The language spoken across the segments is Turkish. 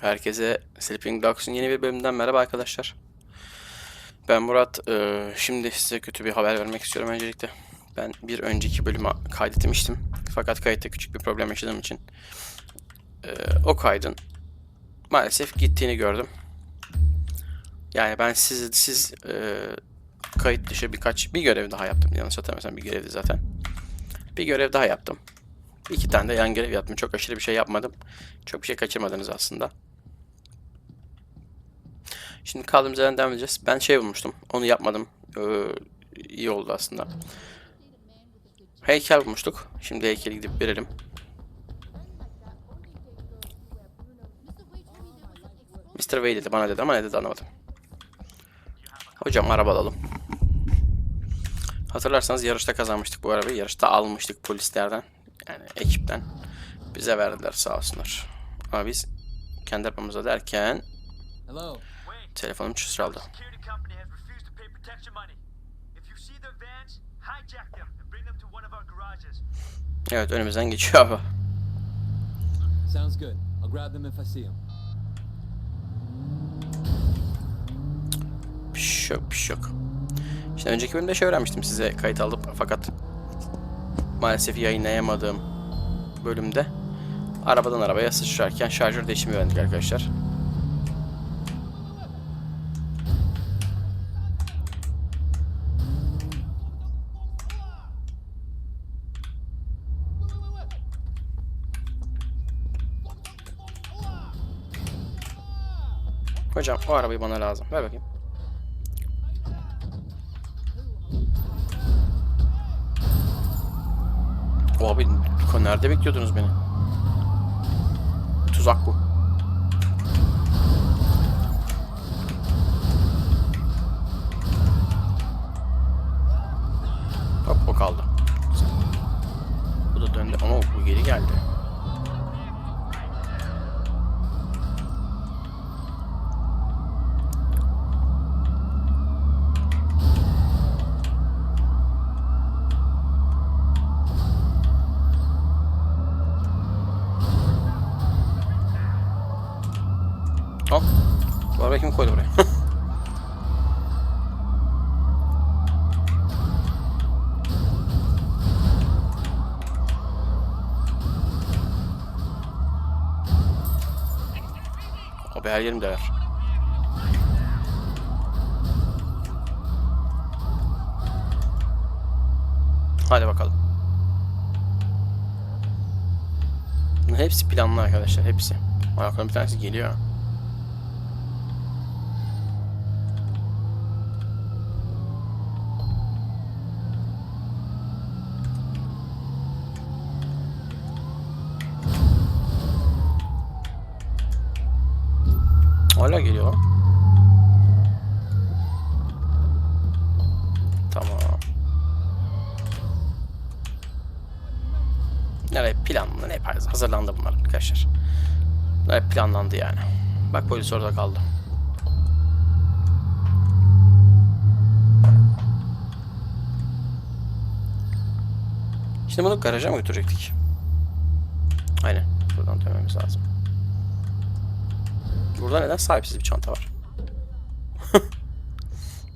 Herkese Sleeping Dogs'un yeni bir bölümünden merhaba arkadaşlar. Ben Murat. Ee, şimdi size kötü bir haber vermek istiyorum öncelikle. Ben bir önceki bölümü kaydetmiştim. Fakat kayıtta küçük bir problem yaşadığım için ee, o kaydın maalesef gittiğini gördüm. Yani ben siz siz ee, kayıt dışı birkaç bir görev daha yaptım. Yanlış hatırlamıyorsam bir görevdi zaten. Bir görev daha yaptım. İki tane de yan görev yaptım. Çok aşırı bir şey yapmadım. Çok bir şey kaçırmadınız aslında. Şimdi kaldığımız yerden devam edeceğiz. Ben şey bulmuştum. Onu yapmadım. Ee, iyi oldu aslında. Heykel bulmuştuk. Şimdi heykeli gidip verelim. Mr. Wade dedi bana dedi ama ne dedi anlamadım. Hocam araba alalım. Hatırlarsanız yarışta kazanmıştık bu arabayı. Yarışta almıştık polislerden. Yani ekipten. Bize verdiler sağ olsunlar. Ama biz kendi arabamıza derken Hello. Telefonum garages. Evet önümüzden geçiyor abi. Sounds good. I'll grab them if I see them. Bir şey yok, bir şey yok. İşte önceki bölümde şey öğrenmiştim size kayıt alıp fakat maalesef yayınlayamadığım bölümde arabadan arabaya sıçrarken şarjör değişimi öğrendik arkadaşlar. Hocam o arabayı bana lazım. Ver bakayım. Abi nerede bekliyordunuz beni? Tuzak bu. Arabayı kim koydu buraya? Abi her yerim değer. Hadi bakalım. Hepsi planlı arkadaşlar. Hepsi. Ayaklarım bir tanesi geliyor. Hala geliyor lan. Tamam. Evet planlı ne yaparız? Hazırlandı bunlar arkadaşlar. Evet planlandı yani. Bak polis orada kaldı. Şimdi bunu garaja mı götürecektik? Aynen. Buradan dönmemiz lazım. Burada neden sahipsiz bir çanta var?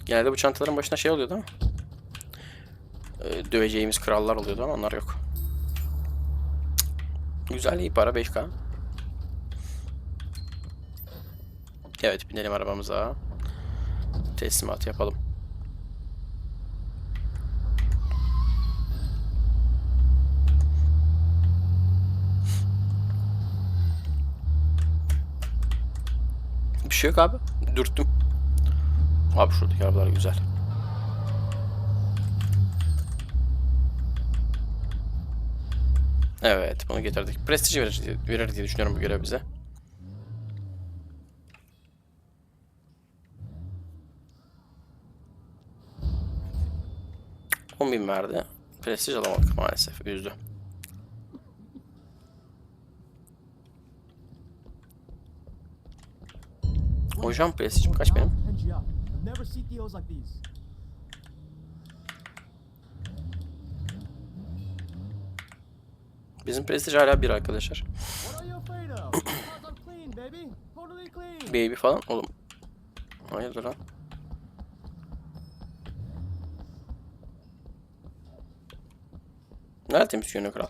Genelde bu çantaların başına şey oluyordu ama. Ee, döveceğimiz krallar oluyordu ama onlar yok. Güzel iyi para 5k. Evet binelim arabamıza. Teslimat yapalım. Bir şey yok abi. Dürttüm. Abi şuradaki arabalar güzel. Evet bunu getirdik. Prestij verir, verir diye düşünüyorum bu görev bize. On bin verdi. Prestij alamadık maalesef. Üzdü. Hocam prestijim kaç benim? Bizim prestij hala bir arkadaşlar. Baby. Falan oğlum. Hayırdır lan? Nerede temiz yönü kral?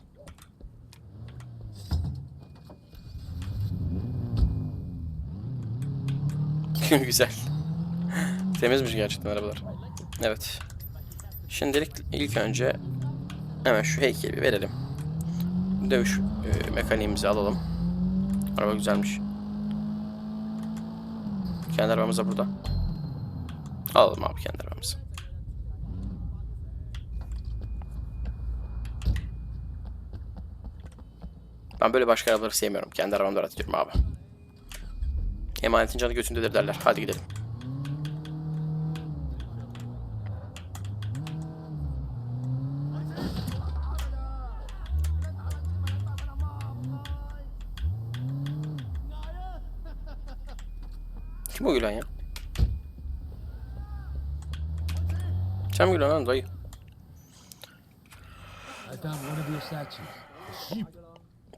Güzel. Temizmiş gerçekten arabalar. Evet. Şimdilik ilk önce hemen şu heykeli verelim. Dövüş e, mekaniğimizi alalım. Araba güzelmiş. Kendi arabamız da burada. Alalım abi kendi arabamızı. Ben böyle başka arabaları sevmiyorum. Kendi arabamda rahat ediyorum abi. Emanetin canı götündedir derler. Hadi gidelim. Kim o gülen ya? Sen mi gülüyorsun lan dayı?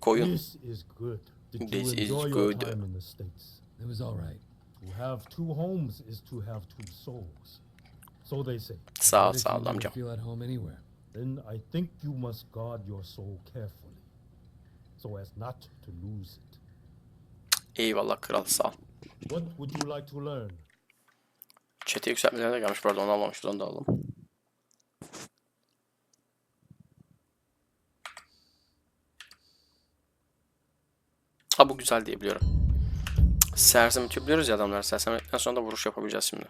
Koyun. This is good. Did This you is enjoy your good. time in the States? It was all right. To have two homes is to have two souls. So they say. Sağ ol if sağ you ol never amcam. feel at home anywhere? Then I think you must guard your soul carefully. So as not to lose it. Eyvallah kral sağ ol. What would you like to learn? Chat'e yükseltmelerine gelmiş arada onu almamışız onu da alalım. Ha bu güzel diye biliyorum. Sersem biliyoruz ya adamlar. Sersemletikten sonra da vuruş yapabileceğiz şimdi.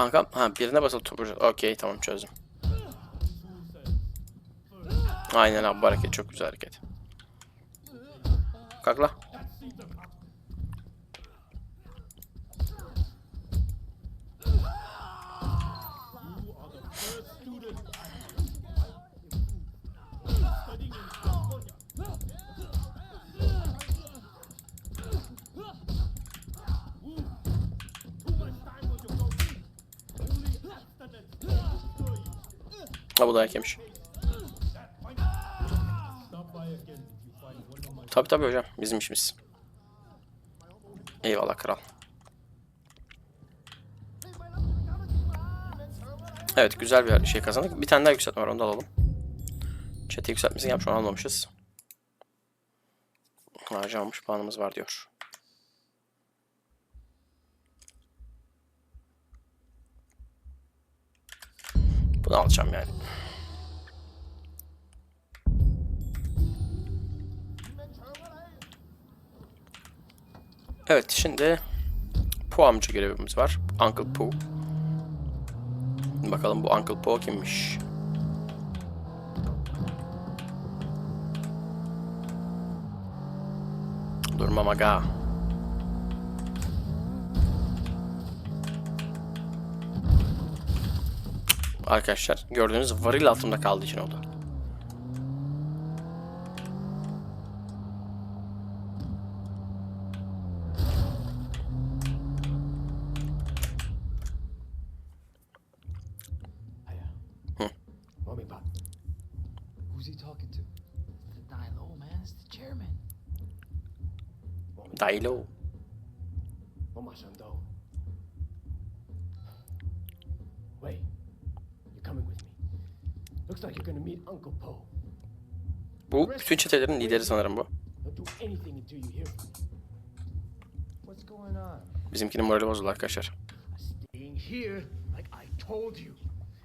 Kankam ha birine basılı tutacağız. Okey tamam çözdüm. Aynen abi bu hareket çok güzel hareket. Kalk la. Bu dayak. Tabi tabi hocam bizim işimiz. Eyvallah kral. Evet güzel bir şey kazandık. Bir tane daha yükseltme var onu da alalım. Chat'e yükseltmesi gelmiş onu almamışız. Harcanmış puanımız var diyor. Bunu alacağım yani. Evet şimdi Po amca görevimiz var. Uncle Po. Bakalım bu Uncle Po kimmiş? Durmam aga. Arkadaşlar gördüğünüz varil altında kaldığı için oldu. Mommy, Pop. Who's he talking to? The Dilo, man. It's the chairman. Daylo. Mama Shando. Wait. You're coming with me. Looks like you're gonna meet Uncle Poe. Bu bütün çetelerin lideri sanırım bu. Bizimkinin morali bozuldu arkadaşlar. Staying here like I told you.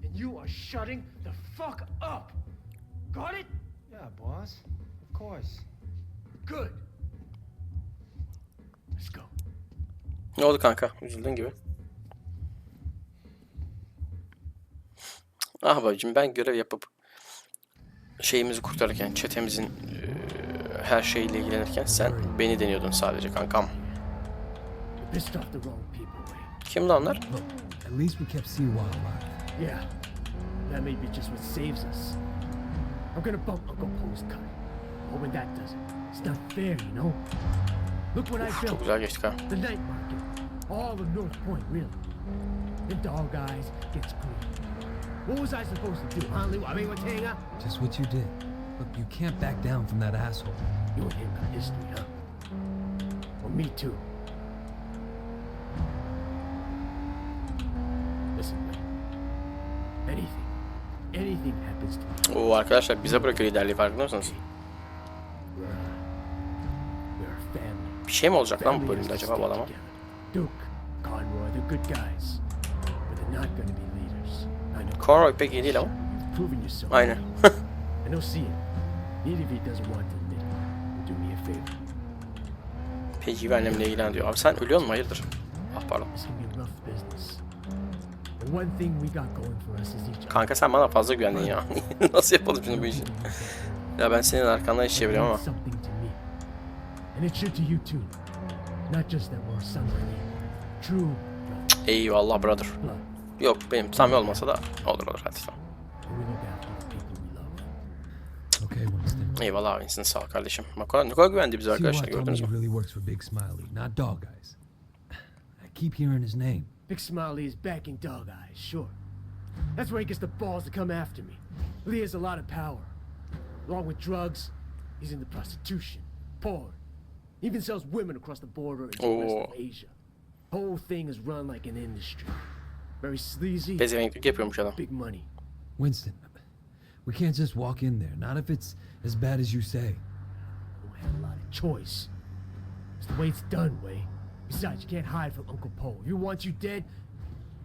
And you are shutting the fuck up. Got it? Yeah, boss. Of course. Good. Let's go. Ne oldu kanka? Üzüldün gibi. Ah babacım ben görev yapıp şeyimizi kurtarırken, çetemizin eee, her şeyle ilgilenirken sen beni deniyordun sadece kankam. Kimdi onlar? At least we kept Siwa alive. Yeah. That may be just what saves us. I'm gonna bump Uncle Poe's cut. But when that doesn't, it's not fair, you know? Look what I Çok built. güzel geçtik ha. The night market. All of North Point, really. and dog eyes gets green. What was I supposed to do, huh? I mean, what's hang up? Just what you did. Look, you can't back down from that asshole. You and him got history, huh? Well, me too. Listen, man. Anything, anything happens to me, Oo arkadaşlar bize bırakıyor liderliği farkında mısınız? Şey mi olacak lan bu bölümde acaba bu adama? Conroy, pek iyi değil ama. Aynen. Peki benimle ilgilen diyor. Abi sen ölüyor musun? Hayırdır? Ah pardon. Kanka sen bana fazla güvendin ya. Nasıl yapalım şimdi bu işi? Ya ben senin arkandan iş çeviriyorum ama. And it should to you too. Not just that we're of True. Eyvallah brother. Yok benim tam olmasa da olur olur hadi tamam. Eyvallah abi insin sağ ol kardeşim. Bak ne kadar güvendi bize arkadaşlar gördünüz mü? really works for Big Smiley, not Dog Eyes. I keep hearing his name. Big Smiley is backing Dog Eyes, sure. That's where he gets the balls to come after me. Lee has a lot of power. Along with drugs, he's into prostitution, porn. Even sells women across the border into the rest of Oh. Asia. Whole thing is run like an industry. Very sleazy, Pezevenklik yapıyormuş adam. big money. Winston, we can't just walk in there, not if it's as bad as you say. don't have a lot of choice. It's the way it's done, Way. Besides, you can't hide from Uncle Paul. If he wants you dead,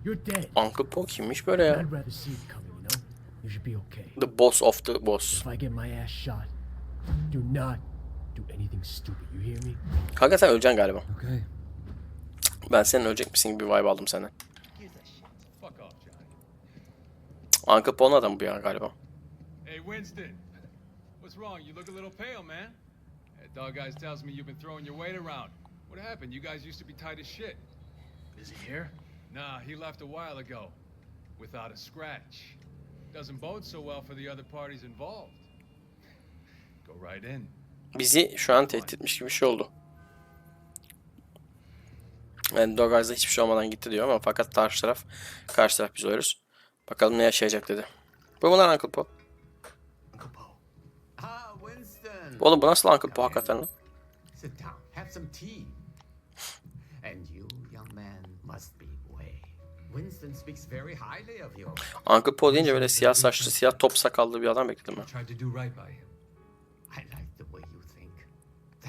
you're dead. Uncle Po kimmiş böyle ya? I'd rather see it coming, you know? You should be okay. The boss of the boss. If I get my ass shot, do not do anything stupid. You hear me? Kanka sen öleceksin galiba. Okay. Ben senin ölecek misin gibi bir vibe aldım senden. Fuck off, Johnny. Uncle Po'nun adamı bu ya galiba. Hey, Winston. What's wrong? You look a little pale, man. That dog guys tells me you've been throwing your weight around. What happened? You guys used to be tight as shit. Is he here? Nah, he left a while ago. Without a scratch. Doesn't bode so well for the other parties involved. Go right in. Bizi şu an tehdit etmiş gibi bir şey oldu. Yani Doggers'da hiçbir şey olmadan gitti diyor ama fakat karşı taraf karşı taraf biz oluyoruz. Bakalım ne yaşayacak dedi. Bu mu lan Uncle Po? Oğlum bu nasıl Uncle Po hakikaten lan? Uncle Po deyince böyle siyah saçlı, siyah top sakallı bir adam bekledim ben.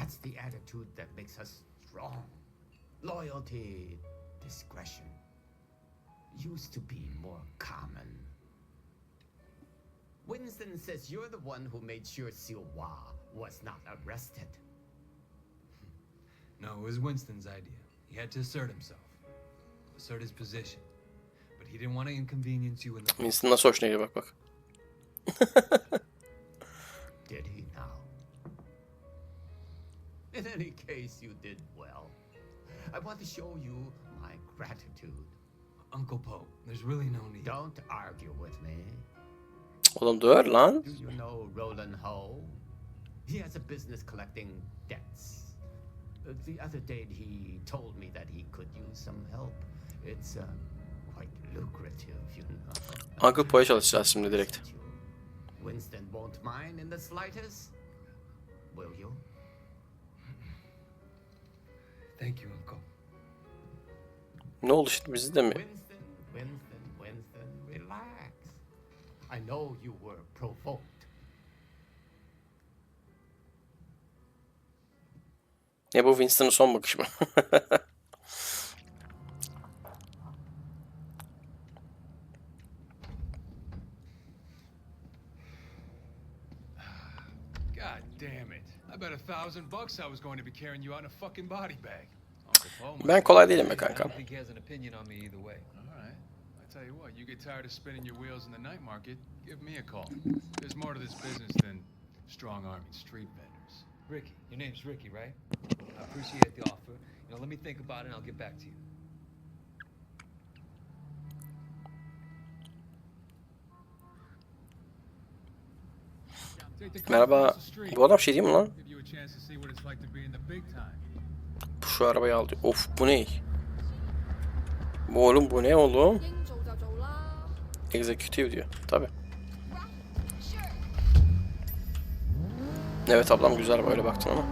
That's the attitude that makes us strong. Loyalty, discretion. Used to be more common. Winston says you're the one who made sure Siu Hua was not arrested. No, it was Winston's idea. He had to assert himself, assert his position. But he didn't want to inconvenience you in the Winston nasıl hoşuna gidiyor bak bak. In any case, you did well. I want to show you my gratitude. Uncle Poe. There's really no need. Don't argue with me. Oğlum dur lan. Do you know Roland Ho? He has a business collecting debts. Uh, the other day, he told me that he could use some help. It's uh, quite lucrative, you know. Uncle Po'ya çalışacağız şimdi direkt. Winston won't mind in the slightest. Will you? Thank you, Uncle. Ne oldu şimdi bizi de mi? Winston, Winston, Winston, relax. I know you were provoked. Ne bu Winston'ın son bakışı mı? thousand bucks I was going to be carrying you out in a fucking body bag. Uncle Paul must Ben kolay değilim be kanka. think he has an opinion on me either way. Alright. I tell you what, you get tired of spinning your wheels in the night market, give me a call. There's more to this business than strong arming street vendors. Ricky, your name's Ricky, right? I appreciate the offer. You know, let me think about it and I'll get back to you. Take the car Merhaba. across the street. Bu adam şey değil mi lan? Bu Şu arabayı aldı. Of bu ne? Bu Oğlum bu ne oğlum? Executive diyor. Tabi. Evet ablam güzel böyle baktın ama.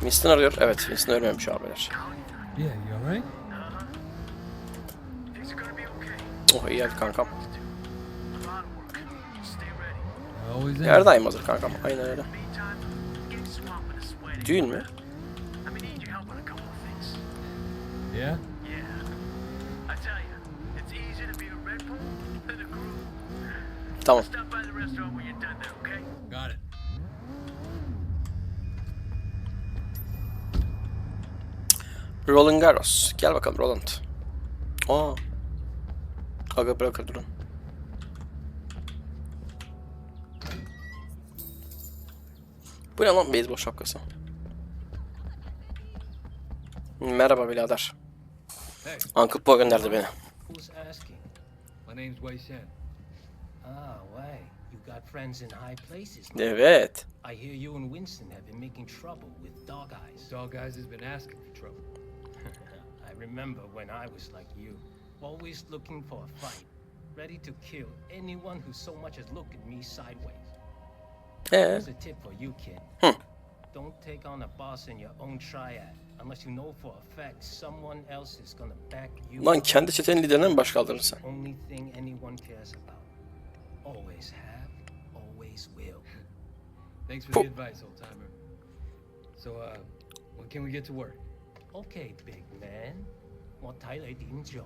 Winston arıyor. Evet Winston ölmemiş abiler. Oh iyi hadi kankam am. Her daim hazır kankam. Aynen öyle. Düğün mü? Yeah? Tamam. Roland Garros. Gel bakalım Roland. Aa. Aga bırakır durun. Bu ne lan beyzbol şapkası? Merhaba birader. Hey, Uncle Po gönderdi beni. Evet. I hear you and Winston have been making trouble with Dog Eyes. Dog Eyes has been asking for trouble. I remember when I was like you, always looking for a fight, ready to kill anyone who so much as looked at me sideways. Ee, Here's a tip for you, kid. Hmm. Don't take on a boss in your own triad unless you know for a fact someone else is gonna back you. lan up. kendi çetenin liderine mi baş kaldırırsın sen? Only thing anyone cares about. Always have, always will. Thanks for Po- the advice, old timer. So, uh, when can we get to work? Okay, big man. 我睇你点做。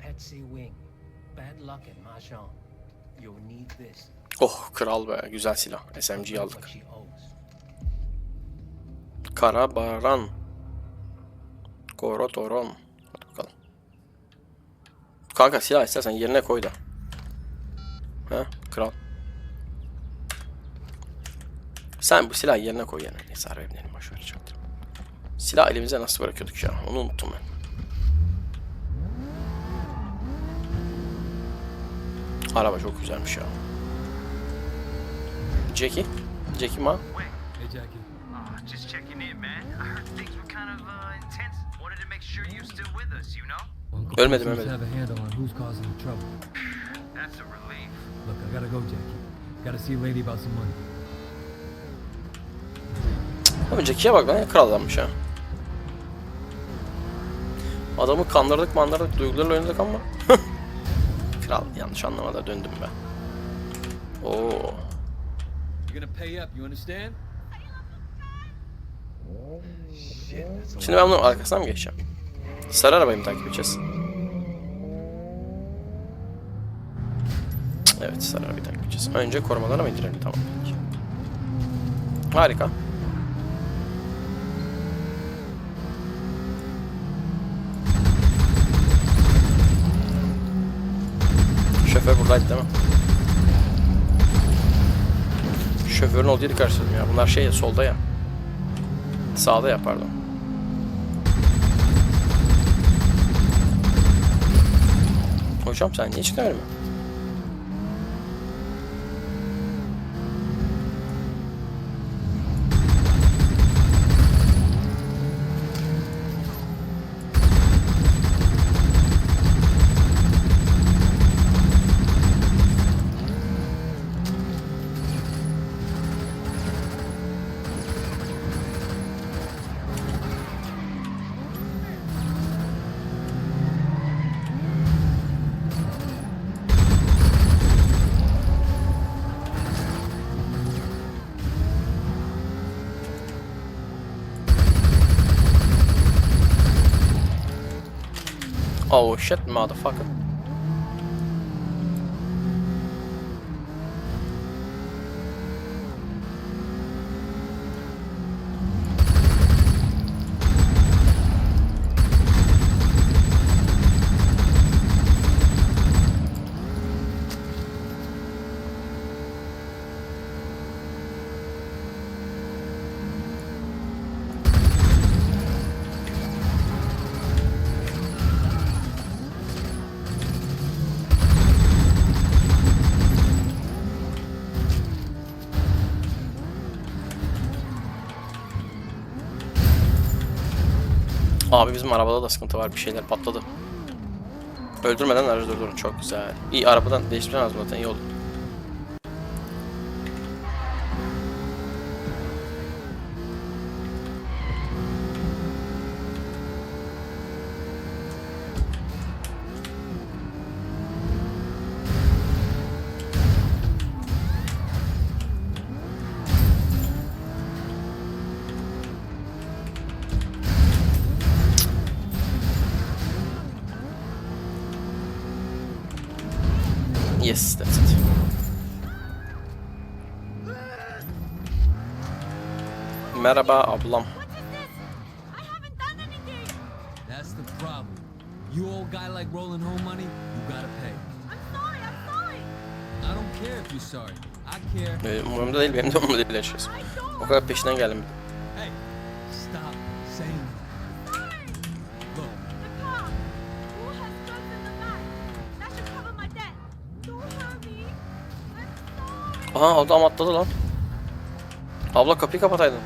Patsy Wing, bad luck at Mahjong. You'll need this. Oh kral be güzel silah. Know aldık. Kara Baran. Goro Doron. Hadi bakalım. Kanka silah istersen yerine koy da. He kral. Sen bu silahı yerine koy yerine. Neyse araya binelim boş ver çaktırma. Silah elimize nasıl bırakıyorduk ya? Onu unuttum ben. Araba çok güzelmiş ya. Jackie? Jackie ma? Hey, Jackie. Uh, just checking in, man. I heard things were kind of uh, intense. Wanted to make sure you're still with us, you know? Uncle Ölmedim, ölmedim. have a handle on who's causing the trouble. That's a relief. Look, I gotta go, Jackie. Gotta see a lady about some money. Ama Jackie'ye bak lan kral adammış ha. Adamı kandırdık mandırdık duygularla oynadık ama. kral yanlış anlamada döndüm ben. Oo. You're gonna pay up, you understand? Şimdi ben bunun arkasına mı geçeceğim? Sarı arabayı mı takip edeceğiz? Evet sarı arabayı takip edeceğiz. Önce korumalara mı indirelim? Tamam. Harika. Şoför buradaydı değil mi? Şoförün olduğu yeri karşıladım ya. Bunlar şey ya, solda ya. Sağda ya pardon. Hocam sen niye önüme? Oh shit motherfucker. Abi bizim arabada da sıkıntı var. Bir şeyler patladı. Öldürmeden aracı durdurun. Çok güzel. İyi arabadan değiştirmem lazım zaten. iyi oldu. Merhaba ablam. That's the problem. You old guy like rolling home money, you gotta pay. I'm sorry, I'm sorry. I don't care if you're sorry. I care. Ee, umurumda değil benim de umurumda değil açıkçası. O kadar peşinden geldim. Hey, stop saying that. Sorry. Look, The car. Who has drugs in the back? That should cover my debt. Don't hurt me. I'm sorry. Aha adam atladı lan. Abla kapıyı kapataydın.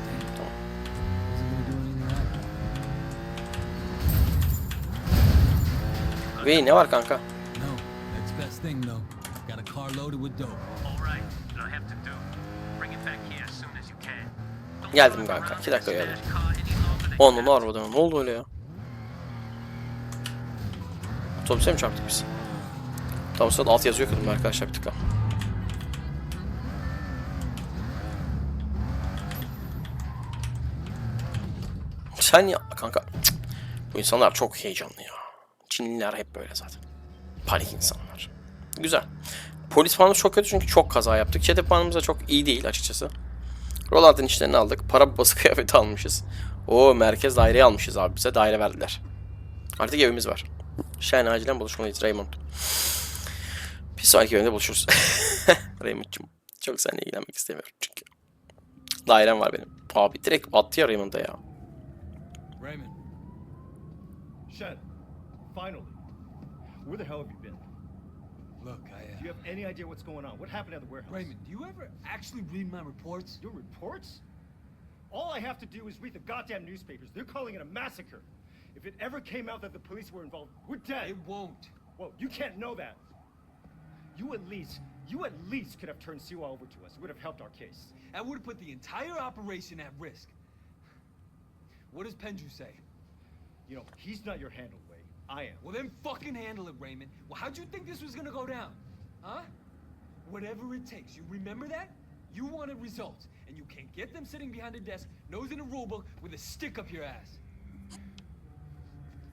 As you can. Don't Geldim kanka. around iki dakika that geldim. than Onun arabada ne oldu öyle ya? Otobüse mi çarptık biz? Tam sırada alt yazıyor kızım arkadaşlar bir tıkla. Sen ya kanka cık. bu insanlar çok heyecanlı ya. Çinliler hep böyle zaten. Panik insanlar. Güzel. Polis puanımız çok kötü çünkü çok kaza yaptık. Çete puanımız da çok iyi değil açıkçası. Roland'ın işlerini aldık. Para babası kıyafeti almışız. O merkez daireyi almışız abi bize. Daire verdiler. Artık evimiz var. Şahin acilen buluşmalıyız Raymond. Bir sonraki bölümde buluşuruz. Raymond'cum. Çok seninle ilgilenmek istemiyorum çünkü. Dairem var benim. Abi direkt attı ya Raymond'a ya. Raymond, Shen, finally. Where the hell have you been? look, I. Do you have uh, any idea what's going on? What happened at the warehouse? Raymond, do you ever actually read my reports? Your reports? All I have to do is read the goddamn newspapers. They're calling it a massacre. If it ever came out that the police were involved, we're dead. It won't. Well, you can't know that. You at least, you at least could have turned Siwa over to us. It would have helped our case. That would have put the entire operation at risk. What does Penju say? You know, he's not your handle, Wei. I am. Well, then fucking handle it, Raymond. Well, how'd you think this was gonna go down? Huh? Whatever it takes. You remember that? You wanted results, and you can't get them sitting behind a desk, nose in a rule book, with a stick up your ass.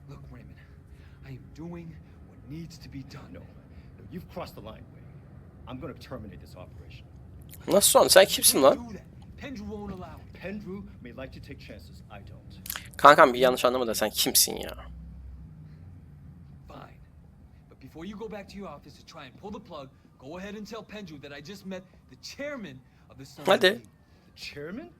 Look, Raymond, I am doing what needs to be done. No, no, you've crossed the line, Wei. I'm going to terminate this operation. Nasıl son? Sen kimsin lan? Do that. Pendrew won't allow it. Pendrew may like to take chances. I don't. Kankam bir yanlış anlama da sen kimsin ya? Before you go back to your office to try and pull the plug, go ahead and tell Pendrew that I just met the chairman of the Sun Hadi. The chairman?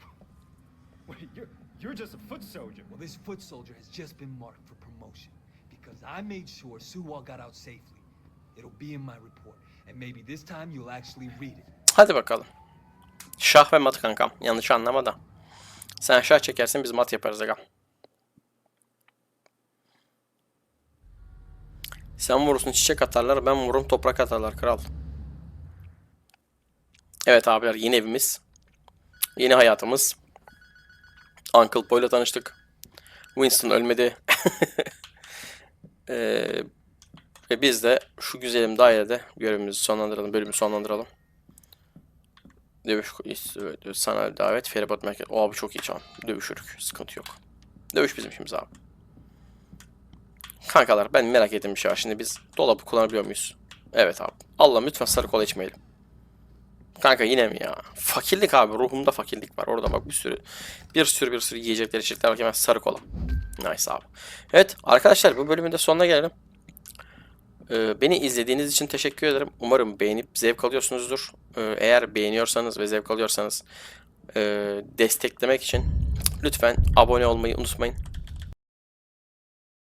Wait, you're you're just a foot soldier. Well, this foot soldier has just been marked for promotion because I made sure Suwal got out safely. It'll be in my report, and maybe this time you'll actually read it. Hadi bakalım. Şah ve mat kankam. Yanlış anlama da. Sen şah çekersin biz mat yaparız aga. Sen vurursun çiçek atarlar ben vururum toprak atarlar kral. Evet abiler yeni evimiz. Yeni hayatımız. Uncle Poe'yla tanıştık. Winston ölmedi. Ee, ve biz de şu güzelim dairede görevimizi sonlandıralım, bölümü sonlandıralım. Dövüş istiyor. Sana davet feribot merkez. O abi çok iyi can. Dövüşürük. Sıkıntı yok. Dövüş bizim işimiz abi. Kankalar ben merak ettiğim bir şey var. Şimdi biz dolabı kullanabiliyor muyuz? Evet abi. Allah lütfen sarı kola içmeyelim. Kanka yine mi ya? Fakirlik abi. Ruhumda fakirlik var. Orada bak bir sürü bir sürü bir sürü yiyecekler içecekler. Bak hemen sarı kola. Nice abi. Evet arkadaşlar bu bölümün de sonuna gelelim. Ee, beni izlediğiniz için teşekkür ederim. Umarım beğenip zevk alıyorsunuzdur. Ee, eğer beğeniyorsanız ve zevk alıyorsanız e, desteklemek için lütfen abone olmayı unutmayın.